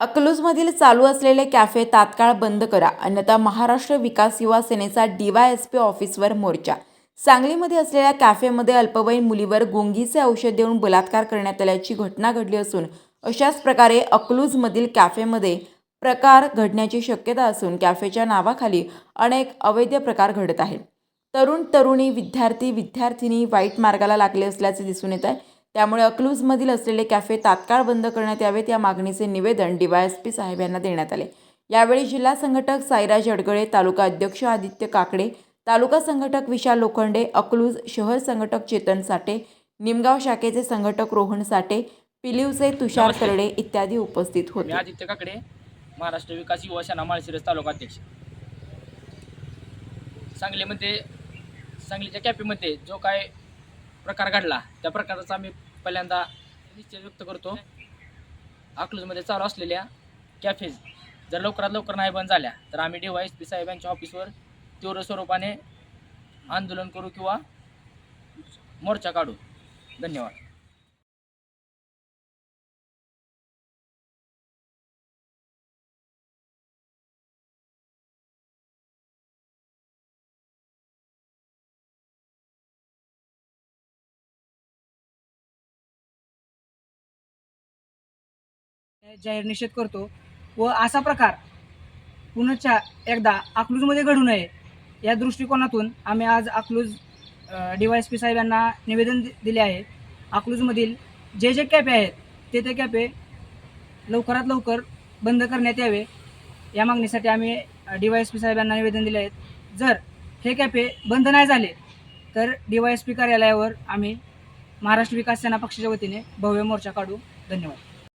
अकलूजमधील चालू असलेले कॅफे तात्काळ बंद करा अन्यथा महाराष्ट्र विकास युवा सेनेचा डीवायएसपी ऑफिसवर मोर्चा. सांगलीमध्ये असलेल्या कॅफेमध्ये अल्पवयीन मुलीवर गुंगीचे औषध देऊन बलात्कार करण्यात आल्याची घटना घडली असून अशाच प्रकारे अकलूजमधील कॅफेमध्ये प्रकार घडण्याची शक्यता असून कॅफेच्या नावाखाली अनेक अवैध प्रकार घडत आहेत. तरुण तरुणी विद्यार्थी विद्यार्थिनी वाईट मार्गाला लागले असल्याचे दिसून येत आहे. त्यामुळे अकलूजमधील असलेले कॅफे तात्काळ बंद करण्यात यावेत या मागणीचे निवेदन डीवायएसपी साहेब यांना देण्यात आले. यावेळी जिल्हा संघटक साईराज अडगळे तालुका अध्यक्ष आदित्य काकडे तालुका संघटक विशाल लोखंडे अकलूज शहर संघटक चेतन साठे निमगाव शाखेचे संघटक रोहन साठे पिलीवचे तुषार. तरडे इत्यादी उपस्थित होते. आदित्य काकडे महाराष्ट्र विकास युवा सेना माळशिरस तालुका अध्यक्ष. सांगलीमध्ये सांगलीच्या कॅफेमध्ये जो काय प्रकार घडला त्या प्रकाराचा आम्ही पहिल्यांदा निश्चय व्यक्त करतो. अकलूजमध्ये चालू असलेल्या कॅफेज जर लवकरात लवकर नाही बंद झाल्या तर आम्ही डी वाय एस पी साहेबांच्या ऑफिसवर तीव्र स्वरूपाने आंदोलन करू किंवा मोर्चा काढू. धन्यवाद. जाहीर निषेध करतो व असा प्रकार पुनश्च एकदा अकलूजमध्ये घडू नये या दृष्टिकोनातून आम्ही आज Akluj D Y S P साहेब यांना निवेदन दि- दिले आहे. अकलूजमधील जे जे कॅफे आहेत ते ते कॅफे लवकरात लवकर बंद करण्यात यावे. या मागणीसाठी आम्ही डी वाय एस पी साहेबांना निवेदन दिले आहेत. जर हे कॅफे बंद नाही झाले तर डी वाय एस पी कार्यालयावर आम्ही महाराष्ट्र विकास सेना पक्षाच्या वतीने भव्य मोर्चा काढू. धन्यवाद.